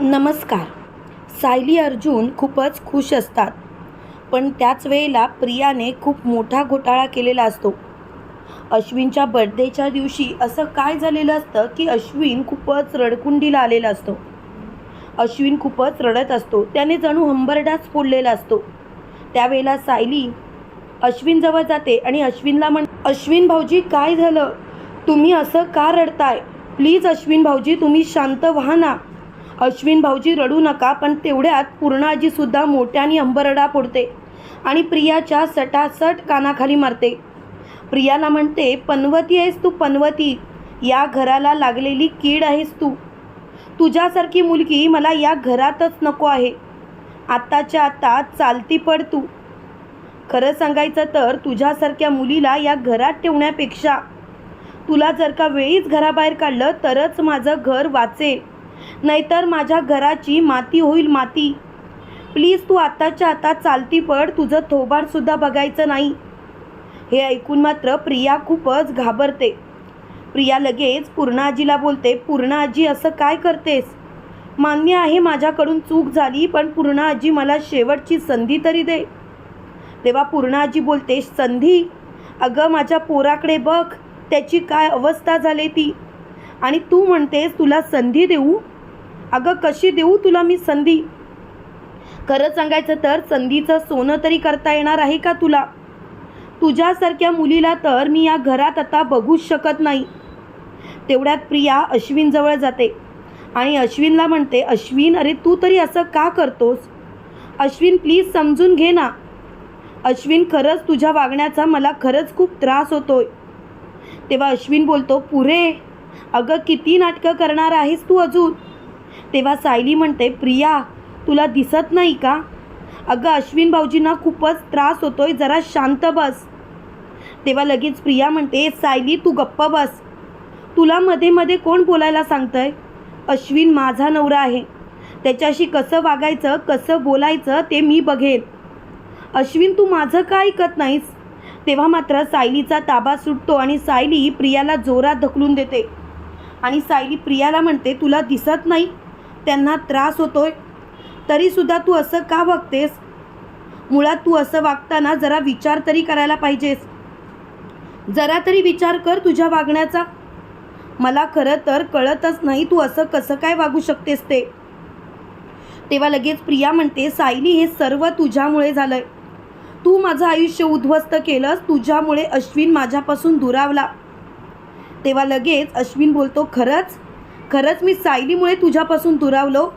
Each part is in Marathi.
नमस्कार. सायली अर्जुन खूपच खुश असतात. पण त्याच वेळेला प्रियाने खूप मोठा घोटाळा केलेला असतो. अश्विनच्या बर्थडेच्या दिवशी असं काय झालेलं असतं की अश्विन खूपच रडकुंडीला आलेला असतो. अश्विन खूपच रडत असतो. त्याने जणू हंबरडाच फोडलेला असतो. त्यावेळेला सायली अश्विनजवळ जाते आणि अश्विनला म्हण अश्विन भाऊजी काय झालं? तुम्ही असं का रडताय? प्लीज अश्विन भाऊजी तुम्ही शांत व्हा ना. अश्विन भाऊजी रडू नका पण तेवढ्यात पूर्णाजीसुद्धा मोठ्याने अंबरडा फोडते आणि प्रियाच्या सटासट कानाखाली मारते. प्रियाला म्हणते पनवती आहेस तू पनवती. या घराला लागलेली कीड आहेस तू. तुझ्यासारखी मुलगी मला या घरातच नको आहे. आत्ताच्या आत्ता चालती पड तू. खरं सांगायचं तर तुझ्यासारख्या मुलीला या घरात ठेवण्यापेक्षा तुला जर का वेळीच घराबाहेर काढलं तरच माझं घर वाचेल. नाहीतर माझ्या घराची माती होईल माती. प्लीज तू आत्ताच्या आता चालती पड तुझं थोबाडसुद्धा बघायचं नाही. हे ऐकून मात्र प्रिया खूपच घाबरते. प्रिया लगेच पूर्णाजीला बोलते पूर्णाजी असं काय करतेस? मान्य आहे माझ्याकडून चूक झाली पण पूर्णाजी मला शेवटची संधी तरी दे. तेव्हा पूर्णाजी बोलते संधी? अगं माझ्या पोराकडे बघ त्याची काय अवस्था झाली ती. आणि तू म्हणतेस तुला संधी देऊ? अगं कशी देऊ तुला मी संधी? खरं सांगायचं तर संधीचं सोनं तरी करता येणार आहे का तुला? तुझ्यासारख्या मुलीला तर मी या घरात आता बघूच शकत नाही. तेवढ्यात प्रिया अश्विनजवळ जाते आणि अश्विनला म्हणते अश्विन अरे तू तरी असं का करतोस? अश्विन प्लीज समजून घे ना. अश्विन खरंच तुझ्या वागण्याचा मला खरंच खूप त्रास होतोय. तेव्हा अश्विन बोलतो पुरे अगं किती नाटकं करणार आहेस तू अजून? तेव्हा सायली म्हणते प्रिया तुला दिसत नाही का? अगं अश्विन भाऊजींना खूपच त्रास होतोय जरा शांत बस. तेव्हा लगेच प्रिया म्हणते सायली तू गप्प बस. तुला मध्ये मध्ये कोण बोलायला सांगतंय? अश्विन माझा नवरा आहे. त्याच्याशी कसं वागायचं कसं बोलायचं ते मी बघेन. अश्विन तू माझं का ऐकत नाहीस? तेव्हा मात्र सायलीचा ताबा सुटतो आणि सायली प्रियाला जोरात ढकलून देते. आणि सायली प्रियाला म्हणते तुला दिसत नाही? त्यांना त्रास होतोय. तरीसुद्धा तू असं का वागतेस? मुळात तू असं वागताना जरा विचार तरी करायला पाहिजेस. जरा तरी विचार कर तुझ्या वागण्याचा. मला खरं तर कळतच नाही तू असं कसं काय वागू शकतेस ते. तेव्हा लगेच प्रिया म्हणते सायली हे सर्व तुझ्यामुळे झालंय. तू माझं आयुष्य उद्ध्वस्त केलंस तुझ्यामुळे अश्विन माझ्यापासून दुरावला. तेव्हा लगेच अश्विन बोलतो खरंच? खरंच मी सायलीमुळे तुझ्यापासून दुरावलो.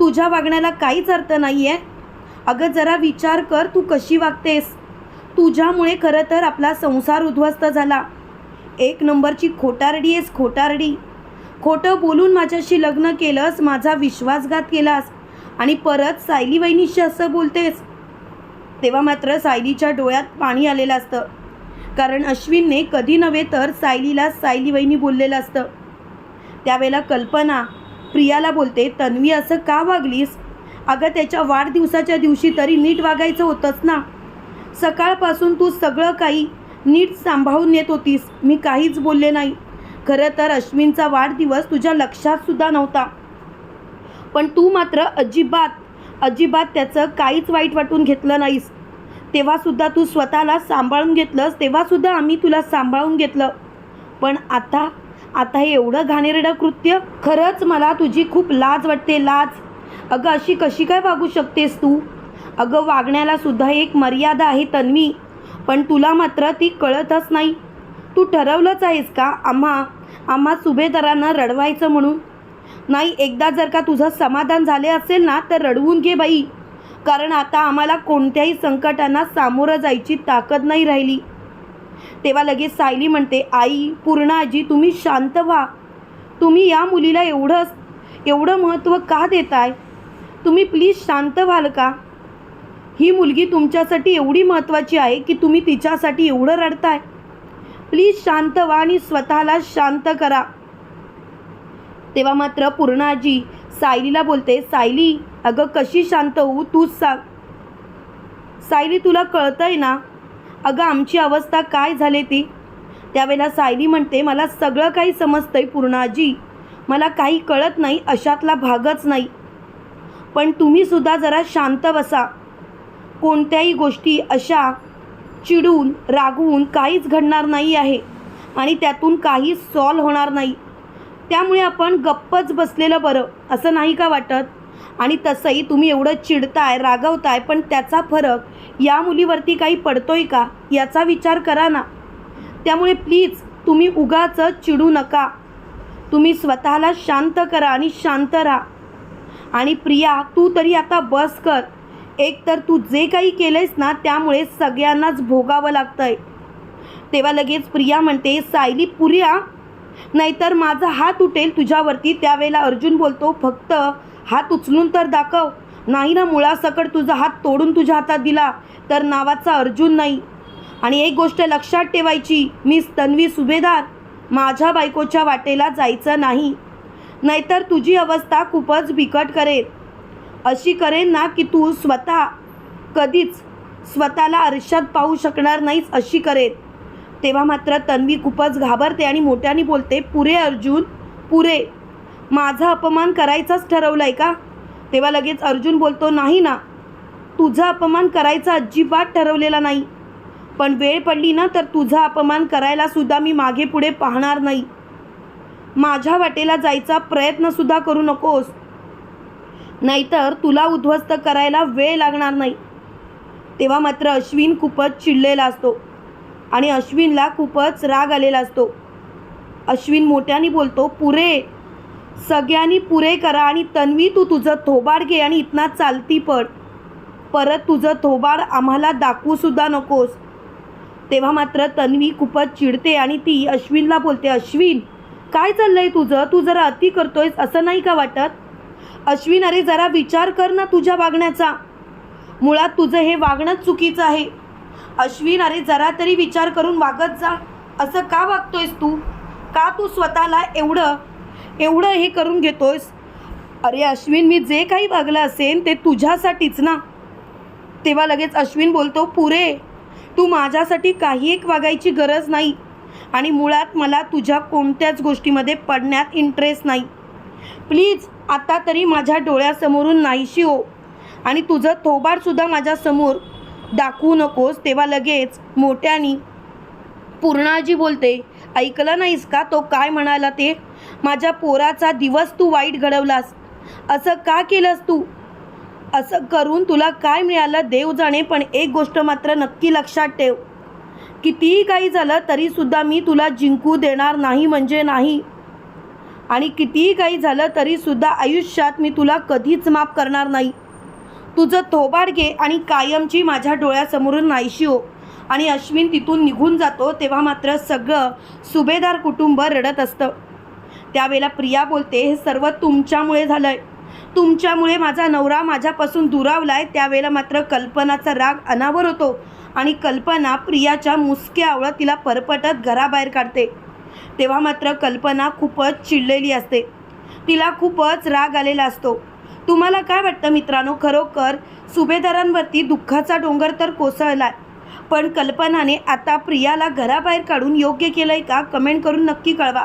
तुझ्या वागण्याला काहीच अर्थ नाही आहे अगं जरा विचार कर तू कशी वागतेस? तुझ्यामुळे खरं तर आपला संसार उद्ध्वस्त झाला. एक नंबरची खोटारडी आहेस खोटारडी. खोटं बोलून माझ्याशी लग्न केलंस माझा विश्वासघात केलास आणि परत सायली वहिनीशी असं बोलतेस. तेव्हा मात्र सायलीच्या डोळ्यात पाणी आलेलं असतं. कारण अश्विनने कधी नव्हे तर सायलीला सायली वहिनी बोललेलं असतं. त्यावेळेला कल्पना प्रियाला बोलते तन्वी असं का वागलीस? अगं त्याच्या वाढदिवसाच्या दिवशी तरी नीट वागायचं होतंच ना? सकाळपासून तू सगळं काही नीट सांभाळून येत होतीस. मी काहीच बोलले नाही. खरं तर अश्विनचा वाढदिवस तुझ्या लक्षातसुद्धा नव्हता. पण तू मात्र अजिबात अजिबात त्याचं काहीच वाईट वाटून घेतलं नाहीस. तेव्हासुद्धा तू स्वतःला सांभाळून घेतलंस तेव्हासुद्धा आम्ही तुला सांभाळून घेतलं. पण आता आता हे एवढं घाणेरडं कृत्य खरंच मला तुझी खूप लाज वाटते लाज. अगं अशी कशी काय वागू शकतेस तू? अगं वागण्याला सुद्धा एक मर्यादा आहे तन्वी पण तुला मात्र ती कळतच नाही. तू ठरवलंच आहेस का आम्हा आम्हा सुभेदारांना रडवायचं म्हणून? नाही एकदा जर का तुझं समाधान झाले असेल ना तर रडवून घे बाई. कारण आता आम्हाला कोणत्याही संकटांना सामोरं जायची ताकद नाही राहिली. तेव्हा लगेच सायली म्हणते आई पूर्णाजी तुम्ही शांत व्हा. तुम्ही या मुलीला एवढं एवढं महत्त्व का देताय? तुम्ही प्लीज शांत व्हाल का? ही मुलगी तुमच्यासाठी एवढी महत्त्वाची आहे की तुम्ही तिच्यासाठी एवढं रडताय. प्लीज शांत व्हा आणि स्वतःला शांत करा. तेव्हा मात्र पूर्णाजी सायलीला बोलते सायली अगं कशी शांत होऊ तूच सांग. सायली तुला कळतंय ना अगं आमची अवस्था काय झाली ती? त्यावेळेला सायली म्हणते मला सगळं काही समजतंय पूर्णाजी मला काही कळत नाही अशातला भागच नाही. पण तुम्हीसुद्धा जरा शांत बसा. कोणत्याही गोष्टी अशा चिडून रागवून काहीच घडणार नाही आहे आणि त्यातून काही सॉल्व होणार नाही. त्यामुळे आपण गप्पच बसलेलं बरं असं नाही का वाटत? आणि तसंही तुम्ही एवढं चिडताय रागवताय पण त्याचा फरक या मुलीवरती काही पडतोय का याचा विचार करा ना. त्यामुळे प्लीज तुम्ही उगाच चिडू नका. तुम्ही स्वतःला शांत करा आणि शांत राहा. आणि प्रिया तू तरी आता बस कर. एक तर तू जे काही केलंयस ना त्यामुळे सगळ्यांनाच भोगावं लागतंय. तेव्हा लगेच प्रिया म्हणते सायली पुरिया नाहीतर माझा हात उठेल तुझ्यावरती. त्यावेळेला अर्जुन बोलतो फक्त हात उचलून तर दाखव. नाही ना मुळासकट तुझा हात तोडून तुझ्या हातात दिला तर नावाचा अर्जुन नाही. आणि एक गोष्ट लक्षात ठेवायची मी तन्वी सुभेदार माझ्या बायकोच्या वाटेला जायचं नाही. नाहीतर तुझी अवस्था खूपच बिकट करेल. अशी करेन ना की तू स्वतः कधीच स्वतःला आरशात पाहू शकणार नाहीस अशी करेल तेव्हा मात्र तन्वी खूपच घाबरते आणि मोठ्याने बोलते पुरे अर्जुन पुरे. माझा अपमान करायचाच ठरवलं आहे का? तेव्हा लगेच अर्जुन बोलतो नाही ना. तुझा अपमान करायचा अजिबात ठरवलेला नाही. पण वेळ पडली ना तर तुझा अपमान करायला सुद्धा मी मागे पुढे पाहणार नाही. माझ्या वाटेला जायचा प्रयत्नसुद्धा करू नकोस. नाहीतर तुला उद्ध्वस्त करायला वेळ लागणार नाही. तेव्हा मात्र अश्विन खूपच चिडलेला असतो आणि अश्विनला खूपच राग आलेला असतो. अश्विन मोठ्याने बोलतो पुरे सगळ्यांनी पुरे करा आणि तन्वी तू तुझं थोबाड घे आणि इथना चालती पड. परत तुझं थोबाड आम्हाला दाखवूसुद्धा नकोस. तेव्हा मात्र तन्वी खूपच चिडते आणि ती अश्विनला बोलते अश्विन काय चाललंय तुझं? तू जरा अति करतोयस असं नाही का वाटत? अश्विन अरे जरा विचार कर ना तुझ्या वागण्याचा. मुळात तुझं हे वागणंच चुकीचं आहे. अश्विन अरे जरा तरी विचार करून वागत जा. असं का वागतोयस तू? का तू स्वतःला एवढं एवढं हे करून घेतोयस? अरे अश्विन मी जे काही वागलं असेल ते तुझ्यासाठीच ना. तेव्हा लगेच अश्विन बोलतो पुरे तू माझ्यासाठी काही एक वागायची गरज नाही आणि मुळात मला तुझ्या कोणत्याच गोष्टीमध्ये पडण्यात इंटरेस्ट नाही. प्लीज आता तरी माझ्या डोळ्यासमोरून नाहीशी हो आणि तुझं थोबाडसुद्धा माझ्यासमोर दाखवू नकोस. तेव्हा लगेच मोठ्यानी पूर्णाजी बोलते ऐकलं नाहीस का तो काय म्हणाला ते? माझ्या पोराचा दिवस तू वाईट घडवलास. असं का केलंस तू? असं करून तुला काय मिळालं देव जाणे पण एक गोष्ट मात्र नक्की लक्षात ठेव. कितीही काही झालं तरीसुद्धा मी तुला जिंकू देणार नाही म्हणजे नाही. आणि कितीही काही झालं तरीसुद्धा आयुष्यात मी तुला कधीच माफ करणार नाही. तुझं थोबाड घे आणि कायमची माझ्या डोळ्यासमोरून नाहीशी हो. आणि अश्विन तिथून निघून जातो तेव्हा मात्र सगळं सुभेदार कुटुंब रडत असतं. त्यावेळेला प्रिया बोलते हे सर्व तुमच्यामुळे झालं आहे तुमच्यामुळे माझा नवरा माझ्यापासून दुरावला आहे त्यावेळेला मात्र कल्पनाचा राग अनावर होतो आणि कल्पना प्रियाच्या मुसक्या आवळत तिला परपटत घराबाहेर काढते. तेव्हा मात्र कल्पना खूपच चिडलेली असते. तिला खूपच राग आलेला असतो. तुम्हाला काय वाटतं मित्रांनो? खरोखर सुभेदारांवरती दुःखाचा डोंगर तर कोसळला पण कल्पनाने आता प्रियाला घराबाहेर काढून योग्य केलं आहे का? कमेंट करून नक्की कळवा.